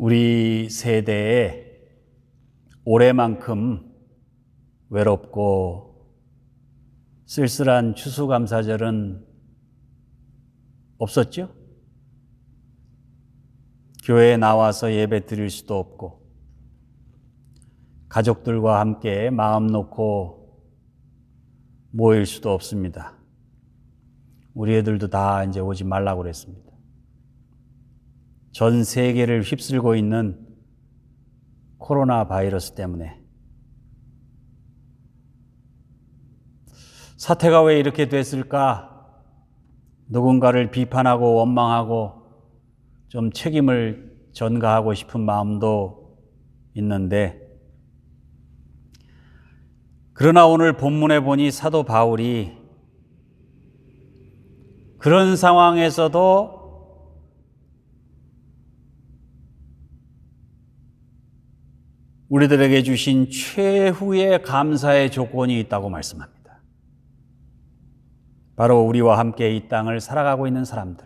우리 세대에 올해만큼 외롭고 쓸쓸한 추수감사절은 없었죠? 교회에 나와서 예배 드릴 수도 없고, 가족들과 함께 마음 놓고 모일 수도 없습니다. 우리 애들도 다 이제 오지 말라고 그랬습니다. 전 세계를 휩쓸고 있는 코로나 바이러스 때문에 사태가 왜 이렇게 됐을까? 누군가를 비판하고 원망하고 좀 책임을 전가하고 싶은 마음도 있는데 그러나 오늘 본문에 보니 사도 바울이 그런 상황에서도 우리들에게 주신 최후의 감사의 조건이 있다고 말씀합니다. 바로 우리와 함께 이 땅을 살아가고 있는 사람들.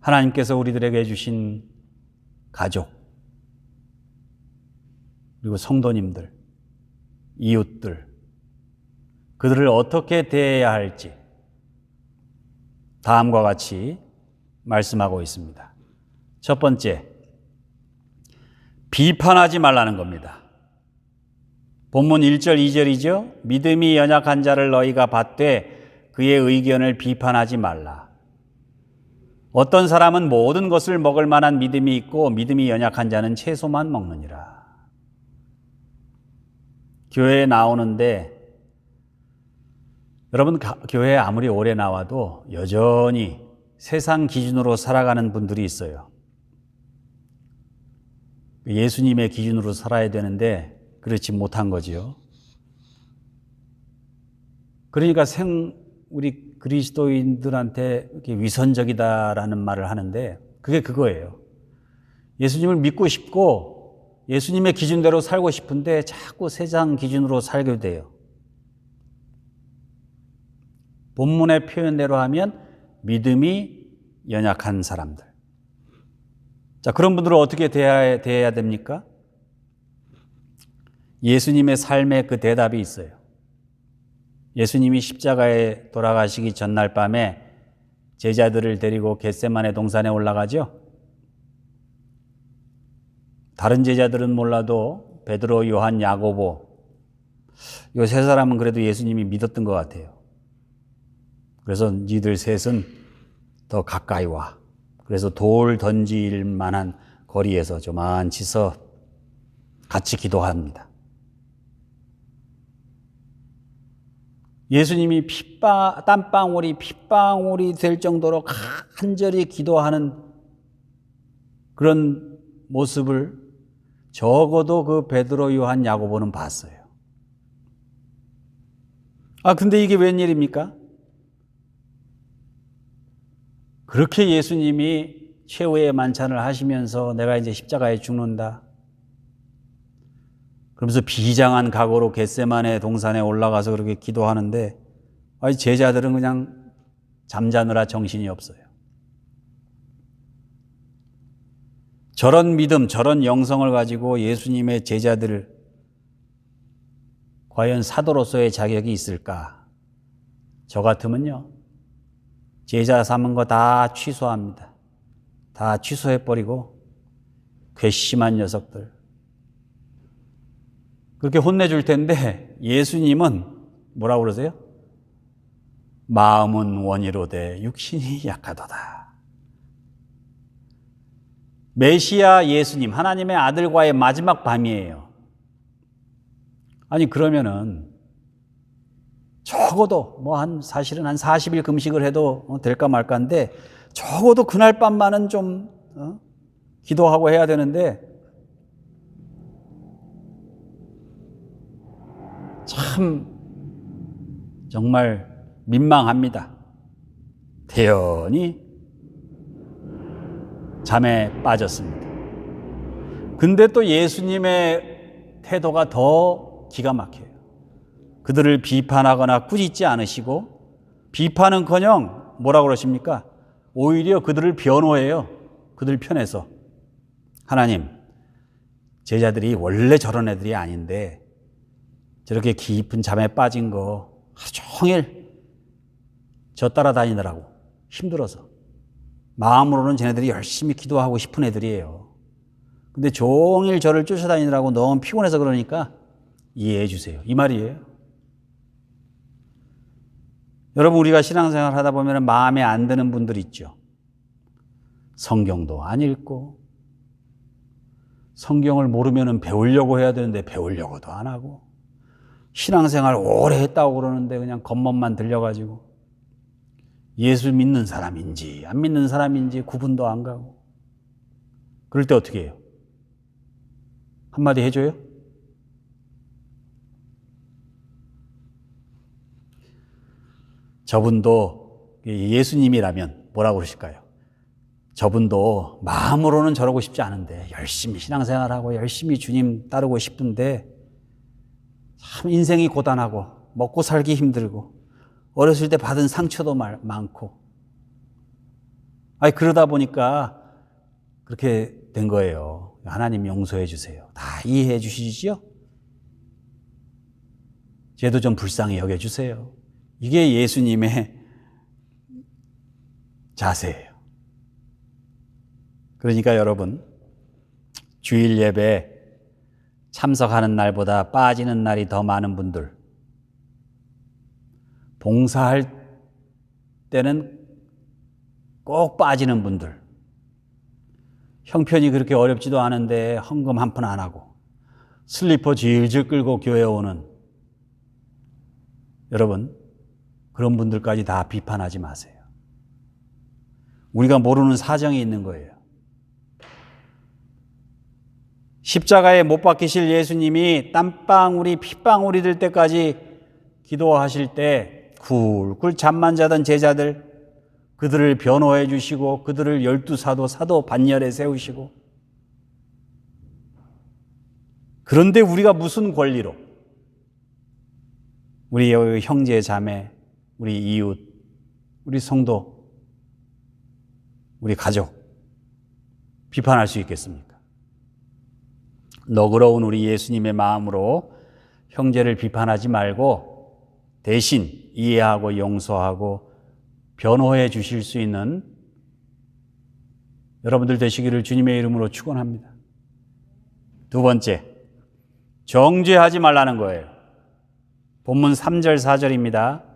하나님께서 우리들에게 주신 가족, 그리고 성도님들, 이웃들, 그들을 어떻게 대해야 할지 다음과 같이 말씀하고 있습니다. 첫 번째, 비판하지 말라는 겁니다. 본문 1절, 2절이죠. 믿음이 연약한 자를 너희가 받되 그의 의견을 비판하지 말라. 어떤 사람은 모든 것을 먹을 만한 믿음이 있고 믿음이 연약한 자는 채소만 먹느니라. 교회에 나오는데 여러분 교회에 아무리 오래 나와도 여전히 세상 기준으로 살아가는 분들이 있어요. 예수님의 기준으로 살아야 되는데 그렇지 못한 거지요. 그러니까 생 우리 그리스도인들한테 위선적이다라는 말을 하는데 그게 그거예요. 예수님을 믿고 싶고 예수님의 기준대로 살고 싶은데 자꾸 세상 기준으로 살게 돼요. 본문의 표현대로 하면 믿음이 연약한 사람들. 자, 그런 분들을 어떻게 대해야, 대해야 됩니까? 예수님의 삶의 그 대답이 있어요. 예수님이 십자가에 돌아가시기 전날 밤에 제자들을 데리고 겟세만의 동산에 올라가죠. 다른 제자들은 몰라도 베드로, 요한, 야고보 이 세 사람은 그래도 예수님이 믿었던 것 같아요. 그래서 니들 셋은 더 가까이 와. 그래서 돌 던질 만한 거리에서 조만치 서 같이 기도합니다. 예수님이 핏바, 땀방울이 핏방울이 될 정도로 간절히 기도하는 그런 모습을 적어도 그 베드로, 요한, 야고보는 봤어요. 아, 근데 이게 웬일입니까? 그렇게 예수님이 최후의 만찬을 하시면서 내가 이제 십자가에 죽는다. 그러면서 비장한 각오로 겟세만의 동산에 올라가서 그렇게 기도하는데 아니 제자들은 그냥 잠자느라 정신이 없어요. 저런 믿음, 저런 영성을 가지고 예수님의 제자들을 과연 사도로서의 자격이 있을까? 저 같으면요. 제자 삼은 거 다 취소합니다. 다 취소해버리고 괘씸한 녀석들. 그렇게 혼내줄 텐데 예수님은 뭐라고 그러세요? 마음은 원이로되 육신이 약하도다. 메시아 예수님, 하나님의 아들과의 마지막 밤이에요. 아니, 그러면은 적어도 뭐 한 사실은 한 40일 금식을 해도 될까 말까인데 적어도 그날 밤만은 좀 어? 기도하고 해야 되는데 참 정말 민망합니다. 태연히 잠에 빠졌습니다. 근데 또 예수님의 태도가 더 기가 막혀요. 그들을 비판하거나 꾸짖지 않으시고 비판은커녕 뭐라 그러십니까? 오히려 그들을 변호해요. 그들 편에서 하나님, 제자들이 원래 저런 애들이 아닌데 저렇게 깊은 잠에 빠진 거 하루 종일 저 따라다니느라고 힘들어서 마음으로는 쟤네들이 열심히 기도하고 싶은 애들이에요. 근데 종일 저를 쫓아다니느라고 너무 피곤해서 그러니까 이해해 주세요. 이 말이에요. 여러분, 우리가 신앙생활 하다 보면 마음에 안 드는 분들 있죠. 성경도 안 읽고, 성경을 모르면 배우려고 해야 되는데 배우려고도 안 하고, 신앙생활 오래 했다고 그러는데 그냥 겉멋만 들려가지고, 예수 믿는 사람인지 안 믿는 사람인지 구분도 안 가고, 그럴 때 어떻게 해요? 한마디 해줘요? 저분도 예수님이라면 뭐라고 그러실까요? 저분도 마음으로는 저러고 싶지 않은데 열심히 신앙생활하고 열심히 주님 따르고 싶은데 참 인생이 고단하고 먹고 살기 힘들고 어렸을 때 받은 상처도 많고 아니 그러다 보니까 그렇게 된 거예요. 하나님 용서해 주세요. 다 이해해 주시지요? 쟤도 좀 불쌍히 여겨 주세요. 이게 예수님의 자세예요. 그러니까 여러분, 주일 예배 참석하는 날보다 빠지는 날이 더 많은 분들, 봉사할 때는 꼭 빠지는 분들, 형편이 그렇게 어렵지도 않은데 헌금 한 푼 안 하고 슬리퍼 질질 끌고 교회 오는 여러분, 그런 분들까지 다 비판하지 마세요. 우리가 모르는 사정이 있는 거예요. 십자가에 못 박히실 예수님이 땀방울이 핏방울이 될 때까지 기도하실 때 굴굴 잠만 자던 제자들 그들을 변호해 주시고 그들을 열두 사도 사도 반열에 세우시고 그런데 우리가 무슨 권리로 우리 형제 자매 우리 이웃 우리 성도 우리 가족 비판할 수 있겠습니까? 너그러운 우리 예수님의 마음으로 형제를 비판하지 말고 대신 이해하고 용서하고 변호해 주실 수 있는 여러분들 되시기를 주님의 이름으로 축원합니다. 두 번째, 정죄하지 말라는 거예요. 본문 3절 4절입니다.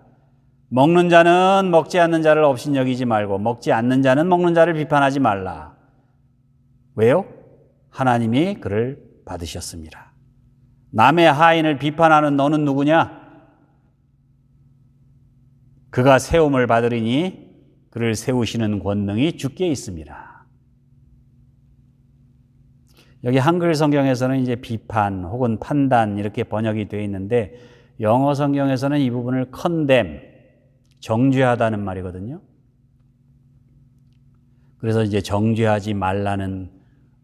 먹는 자는 먹지 않는 자를 없인 여기지 말고 먹지 않는 자는 먹는 자를 비판하지 말라. 왜요? 하나님이 그를 받으셨습니다. 남의 하인을 비판하는 너는 누구냐? 그가 세움을 받으리니 그를 세우시는 권능이 주께 있습니다. 여기 한글 성경에서는 이제 비판 혹은 판단 이렇게 번역이 되어 있는데 영어 성경에서는 이 부분을 condemn, 정죄하다는 말이거든요. 그래서 이제 정죄하지 말라는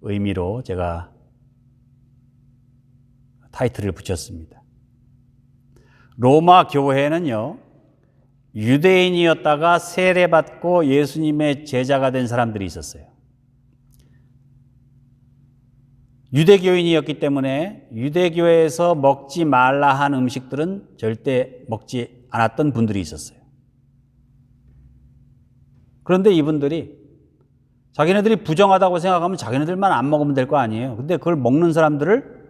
의미로 제가 타이틀을 붙였습니다. 로마 교회는요, 유대인이었다가 세례받고 예수님의 제자가 된 사람들이 있었어요. 유대교인이었기 때문에 유대교회에서 먹지 말라 한 음식들은 절대 먹지 않았던 분들이 있었어요. 그런데 이분들이 자기네들이 부정하다고 생각하면 자기네들만 안 먹으면 될 거 아니에요. 근데 그걸 먹는 사람들을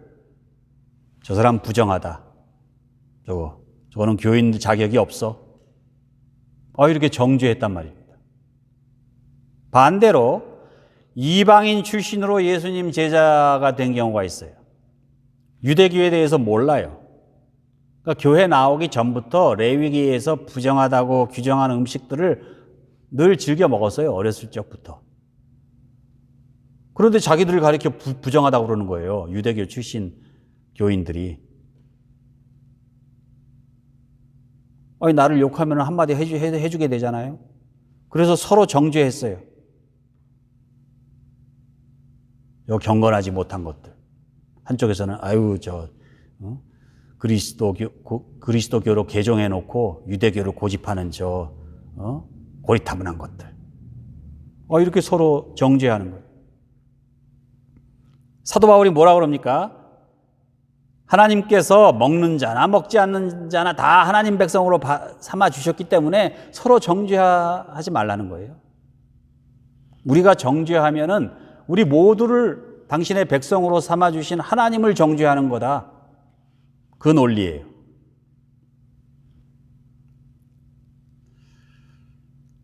저 사람 부정하다. 저거, 저거는 교인 자격이 없어. 어, 이렇게 정죄했단 말입니다. 반대로 이방인 출신으로 예수님 제자가 된 경우가 있어요. 유대교에 대해서 몰라요. 그러니까 교회 나오기 전부터 레위기에서 부정하다고 규정한 음식들을 늘 즐겨 먹었어요. 어렸을 적부터. 그런데 자기들을 가리켜 부, 정하다고 그러는 거예요. 유대교 출신 교인들이. 아니, 나를 욕하면 한마디 해주, 해주게 되잖아요. 그래서 서로 정죄했어요. 요 경건하지 못한 것들. 한쪽에서는 아유 저 어? 그리스도교 그리스도교로 개종해 놓고 유대교를 고집하는 저 어? 고리타분한 것들. 어, 이렇게 서로 정죄하는 거예요. 사도 바울이 뭐라 그럽니까? 하나님께서 먹는 자나 먹지 않는 자나 다 하나님 백성으로 삼아 주셨기 때문에 서로 정죄하지 말라는 거예요. 우리가 정죄하면은 우리 모두를 당신의 백성으로 삼아 주신 하나님을 정죄하는 거다. 그 논리예요.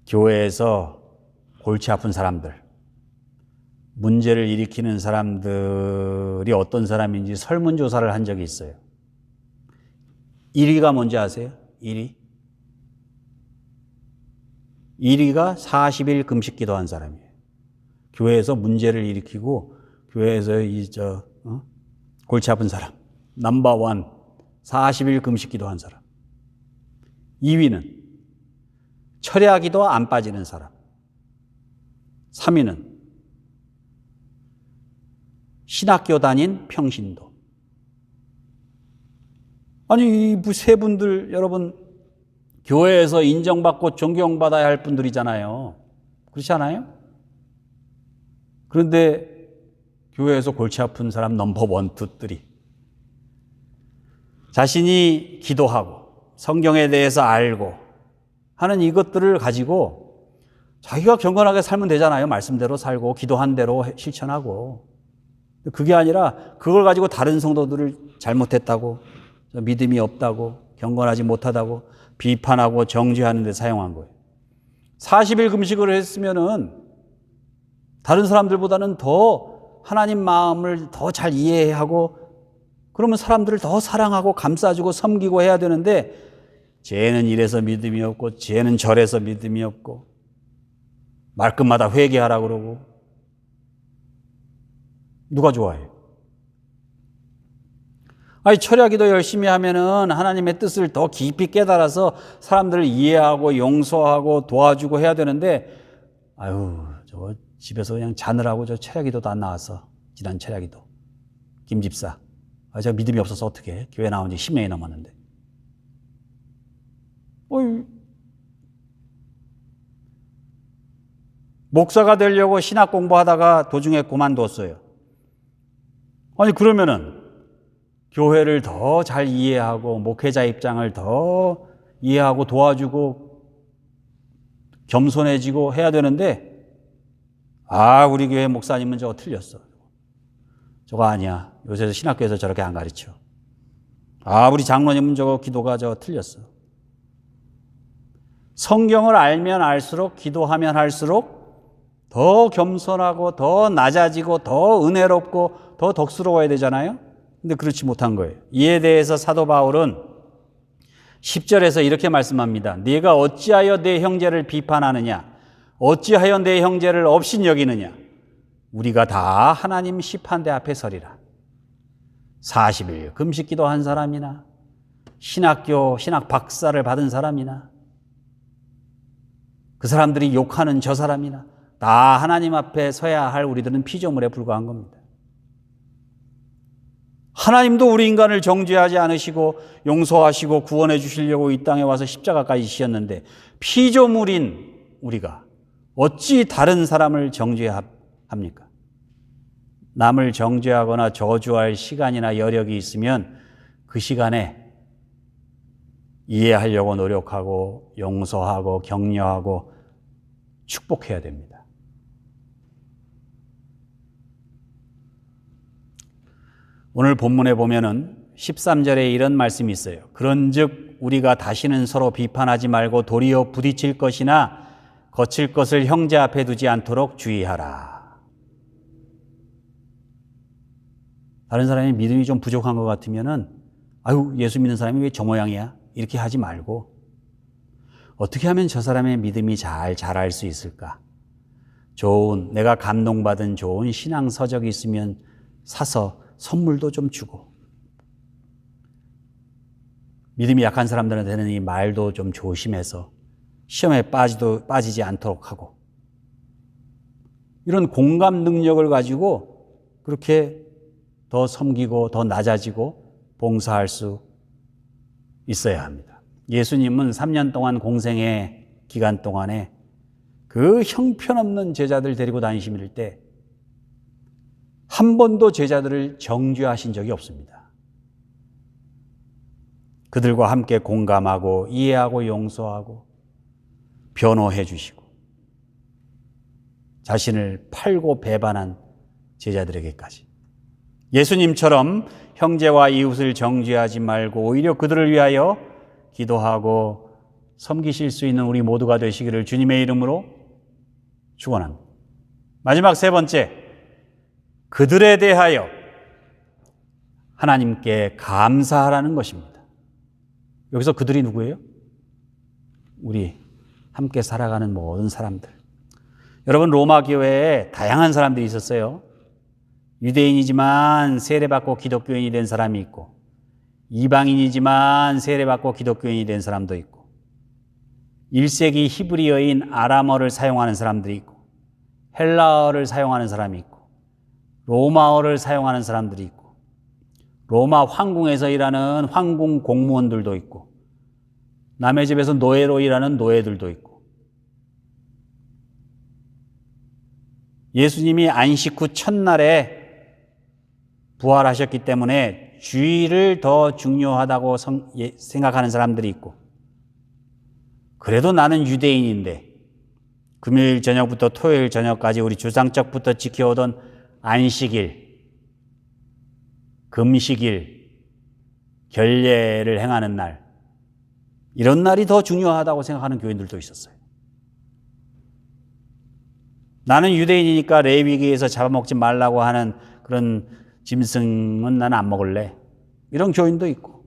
교회에서 골치 아픈 사람들, 문제를 일으키는 사람들이 어떤 사람인지 설문조사를 한 적이 있어요. 1위가 뭔지 아세요? 1위? 1위가 40일 금식 기도한 사람이에요. 교회에서 문제를 일으키고 교회에서 이 저 어? 골치 아픈 사람 넘버 원 40일 금식 기도한 사람. 2위는 철야 기도 안 빠지는 사람. 3위는 신학교 다닌 평신도. 아니, 이 세 분들, 여러분, 교회에서 인정받고 존경받아야 할 분들이잖아요. 그렇지 않아요? 그런데 교회에서 골치 아픈 사람 넘버 원, 투, 쓰리. 자신이 기도하고 성경에 대해서 알고 하는 이것들을 가지고 자기가 경건하게 살면 되잖아요. 말씀대로 살고 기도한 대로 실천하고. 그게 아니라 그걸 가지고 다른 성도들을 잘못했다고 믿음이 없다고 경건하지 못하다고 비판하고 정죄하는 데 사용한 거예요. 40일 금식을 했으면은 다른 사람들보다는 더 하나님 마음을 더 잘 이해하고 그러면 사람들을 더 사랑하고 감싸주고 섬기고 해야 되는데 쟤는 이래서 믿음이 없고 쟤는 저래서 믿음이 없고 말끝마다 회개하라 그러고 누가 좋아해요? 아니 철야기도 열심히 하면은 하나님의 뜻을 더 깊이 깨달아서 사람들을 이해하고 용서하고 도와주고 해야 되는데 아유 저 집에서 그냥 자느라고 저 철야기도도 안 나왔어 지난 철야기도 김 집사 아, 제가 믿음이 없어서 어떻게 해? 교회 나온 지 10년이 넘었는데 어이 목사가 되려고 신학 공부하다가 도중에 그만뒀어요. 아니, 그러면은 교회를 더 잘 이해하고 목회자 입장을 더 이해하고 도와주고 겸손해지고 해야 되는데, 아, 우리 교회 목사님은 저거 틀렸어. 저거 아니야. 요새 신학교에서 저렇게 안 가르쳐. 아, 우리 장로님은 저거 기도가 저 틀렸어. 성경을 알면 알수록 기도하면 할수록 더 겸손하고 더 낮아지고 더 은혜롭고 더 덕스러워야 되잖아요. 근데 그렇지 못한 거예요. 이에 대해서 사도 바울은 10절에서 이렇게 말씀합니다. 네가 어찌하여 내 형제를 비판하느냐? 어찌하여 내 형제를 업신 여기느냐? 우리가 다 하나님 심판대 앞에 서리라. 40일 금식 기도한 사람이나 신학교 신학 박사를 받은 사람이나 그 사람들이 욕하는 저 사람이나 다 하나님 앞에 서야 할 우리들은 피조물에 불과한 겁니다. 하나님도 우리 인간을 정죄하지 않으시고 용서하시고 구원해 주시려고 이 땅에 와서 십자가까지 지셨는데 피조물인 우리가 어찌 다른 사람을 정죄합니까? 남을 정죄하거나 저주할 시간이나 여력이 있으면 그 시간에 이해하려고 노력하고 용서하고 격려하고 축복해야 됩니다. 오늘 본문에 보면은 13절에 이런 말씀이 있어요. 그런즉 우리가 다시는 서로 비판하지 말고 도리어 부딪힐 것이나 거칠 것을 형제 앞에 두지 않도록 주의하라. 다른 사람이 믿음이 좀 부족한 것 같으면은 아유 예수 믿는 사람이 왜 저 모양이야? 이렇게 하지 말고 어떻게 하면 저 사람의 믿음이 잘 자랄 수 있을까? 좋은, 내가 감동받은 좋은 신앙 서적이 있으면 사서 선물도 좀 주고, 믿음이 약한 사람들한테는 이 말도 좀 조심해서 시험에 빠지도, 빠지지 않도록 하고, 이런 공감 능력을 가지고 그렇게 더 섬기고 더 낮아지고 봉사할 수 있어야 합니다. 예수님은 3년 동안 공생의 기간 동안에 그 형편없는 제자들 데리고 다니실 때 한 번도 제자들을 정죄하신 적이 없습니다. 그들과 함께 공감하고 이해하고 용서하고 변호해 주시고 자신을 팔고 배반한 제자들에게까지 예수님처럼 형제와 이웃을 정죄하지 말고 오히려 그들을 위하여 기도하고 섬기실 수 있는 우리 모두가 되시기를 주님의 이름으로 축원합니다. 마지막 세 번째 그들에 대하여 하나님께 감사하라는 것입니다. 여기서 그들이 누구예요? 우리 함께 살아가는 모든 사람들. 여러분 로마 교회에 다양한 사람들이 있었어요. 유대인이지만 세례받고 기독교인이 된 사람이 있고 이방인이지만 세례받고 기독교인이 된 사람도 있고 1세기 히브리어인 아람어를 사용하는 사람들이 있고 헬라어를 사용하는 사람이 있고 로마어를 사용하는 사람들이 있고 로마 황궁에서 일하는 황궁 공무원들도 있고 남의 집에서 노예로 일하는 노예들도 있고 예수님이 안식 후 첫날에 부활하셨기 때문에 주의를 더 중요하다고 성- 예- 생각하는 사람들이 있고 그래도 나는 유대인인데 금요일 저녁부터 토요일 저녁까지 우리 주상적부터 지켜오던 안식일, 금식일, 결례를 행하는 날 이런 날이 더 중요하다고 생각하는 교인들도 있었어요. 나는 유대인이니까 레위기에서 잡아먹지 말라고 하는 그런 짐승은 나는 안 먹을래. 이런 교인도 있고.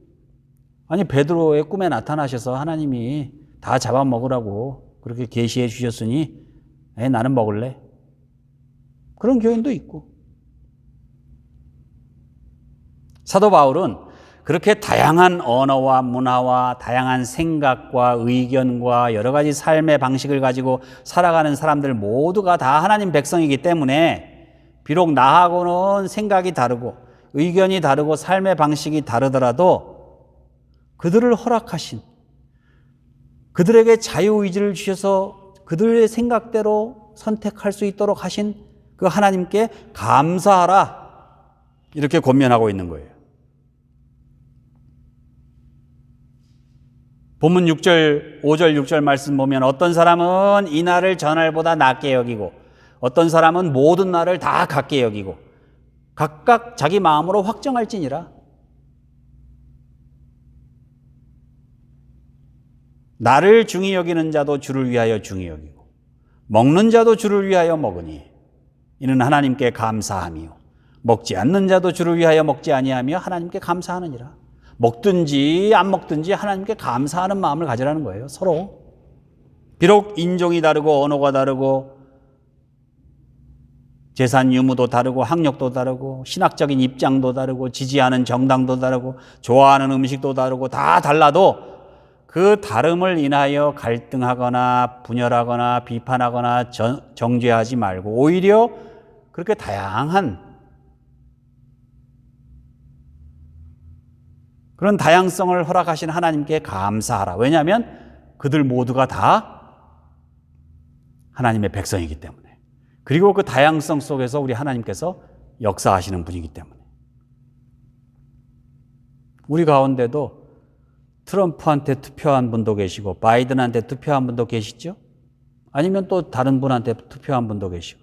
아니 베드로의 꿈에 나타나셔서 하나님이 다 잡아 먹으라고 그렇게 계시해 주셨으니 에, 나는 먹을래. 그런 교인도 있고. 사도 바울은 그렇게 다양한 언어와 문화와 다양한 생각과 의견과 여러 가지 삶의 방식을 가지고 살아가는 사람들 모두가 다 하나님 백성이기 때문에 비록 나하고는 생각이 다르고 의견이 다르고 삶의 방식이 다르더라도 그들을 허락하신 그들에게 자유의지를 주셔서 그들의 생각대로 선택할 수 있도록 하신 그 하나님께 감사하라. 이렇게 권면하고 있는 거예요. 본문 6절, 5절, 6절 말씀 보면 어떤 사람은 이 날을 전날보다 낮게 여기고 어떤 사람은 모든 날을 다 같게 여기고 각각 자기 마음으로 확정할지니라. 나를 중히 여기는 자도 주를 위하여 중히 여기고 먹는 자도 주를 위하여 먹으니 이는 하나님께 감사함이요 먹지 않는 자도 주를 위하여 먹지 아니하며 하나님께 감사하느니라. 먹든지 안 먹든지 하나님께 감사하는 마음을 가지라는 거예요. 서로. 비록 인종이 다르고 언어가 다르고 재산 유무도 다르고 학력도 다르고 신학적인 입장도 다르고 지지하는 정당도 다르고 좋아하는 음식도 다르고 다 달라도 그 다름을 인하여 갈등하거나 분열하거나 비판하거나 전- 정죄하지 말고 오히려 그렇게 다양한 그런 다양성을 허락하신 하나님께 감사하라. 왜냐하면 그들 모두가 다 하나님의 백성이기 때문에. 그리고 그 다양성 속에서 우리 하나님께서 역사하시는 분이기 때문에. 우리 가운데도 트럼프한테 투표한 분도 계시고 바이든한테 투표한 분도 계시죠? 아니면 또 다른 분한테 투표한 분도 계시고.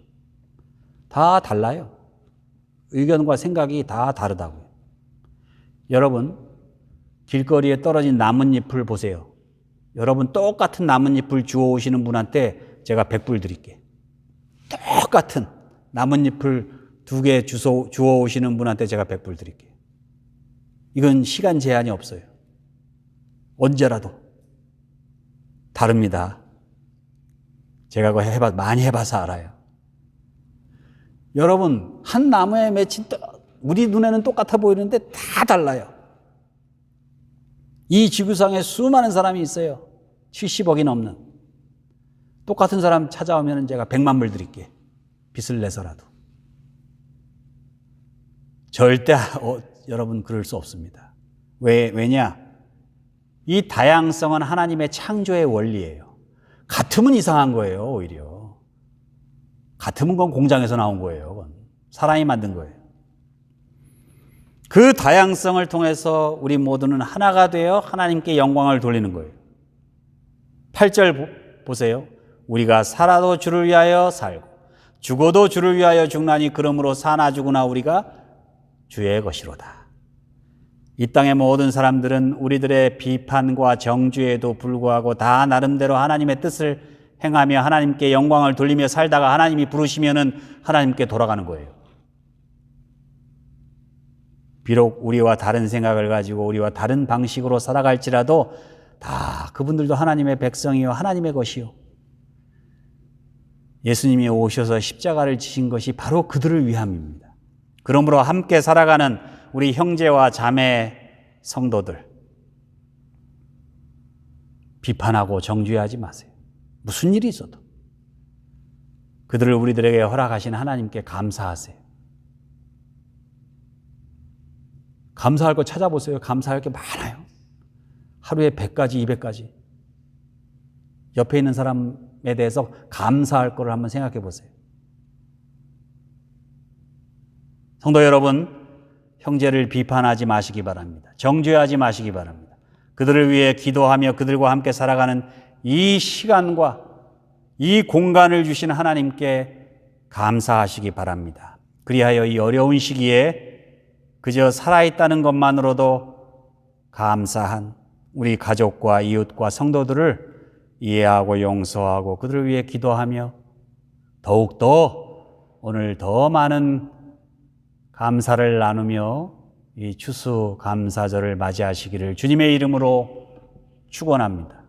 다 달라요. 의견과 생각이 다 다르다고요. 여러분, 길거리에 떨어진 나뭇잎을 보세요. 여러분 똑같은 나뭇잎을 주워 오시는 분한테 제가 100불 드릴게. 똑같은 나뭇잎을 두 개 주워 오시는 분한테 제가 100불 드릴게요. 이건 시간 제한이 없어요. 언제라도. 다릅니다. 제가 그거 해봐, 많이 해봐서 알아요. 여러분, 한 나무에 맺힌, 우리 눈에는 똑같아 보이는데 다 달라요. 이 지구상에 수많은 사람이 있어요. 70억이 넘는. 똑같은 사람 찾아오면 제가 100만 불 드릴게. 빚을 내서라도. 절대 어, 여러분 그럴 수 없습니다. 왜, 왜냐? 이 다양성은 하나님의 창조의 원리예요. 같으면 이상한 거예요, 오히려. 같으면 건 공장에서 나온 거예요. 그건. 사람이 만든 거예요. 그 다양성을 통해서 우리 모두는 하나가 되어 하나님께 영광을 돌리는 거예요. 8절 보세요. 우리가 살아도 주를 위하여 살고 죽어도 주를 위하여 죽나니 그러므로 사나 죽으나 우리가 주의 것이로다. 이 땅의 모든 사람들은 우리들의 비판과 정죄에도 불구하고 다 나름대로 하나님의 뜻을 행하며 하나님께 영광을 돌리며 살다가 하나님이 부르시면은 하나님께 돌아가는 거예요. 비록 우리와 다른 생각을 가지고 우리와 다른 방식으로 살아갈지라도 다 그분들도 하나님의 백성이요 하나님의 것이요. 예수님이 오셔서 십자가를 지신 것이 바로 그들을 위함입니다. 그러므로 함께 살아가는 우리 형제와 자매 성도들 비판하고 정죄하지 마세요. 무슨 일이 있어도 그들을 우리들에게 허락하신 하나님께 감사하세요. 감사할 거 찾아보세요. 감사할 게 많아요. 하루에 100가지, 200가지. 옆에 있는 사람 에 대해서 감사할 거를 한번 생각해 보세요. 성도 여러분, 형제를 비판하지 마시기 바랍니다. 정죄하지 마시기 바랍니다. 그들을 위해 기도하며 그들과 함께 살아가는 이 시간과 이 공간을 주신 하나님께 감사하시기 바랍니다. 그리하여 이 어려운 시기에 그저 살아있다는 것만으로도 감사한 우리 가족과 이웃과 성도들을 이해하고 용서하고 그들을 위해 기도하며 더욱더 오늘 더 많은 감사를 나누며 이 추수 감사절을 맞이하시기를 주님의 이름으로 축원합니다.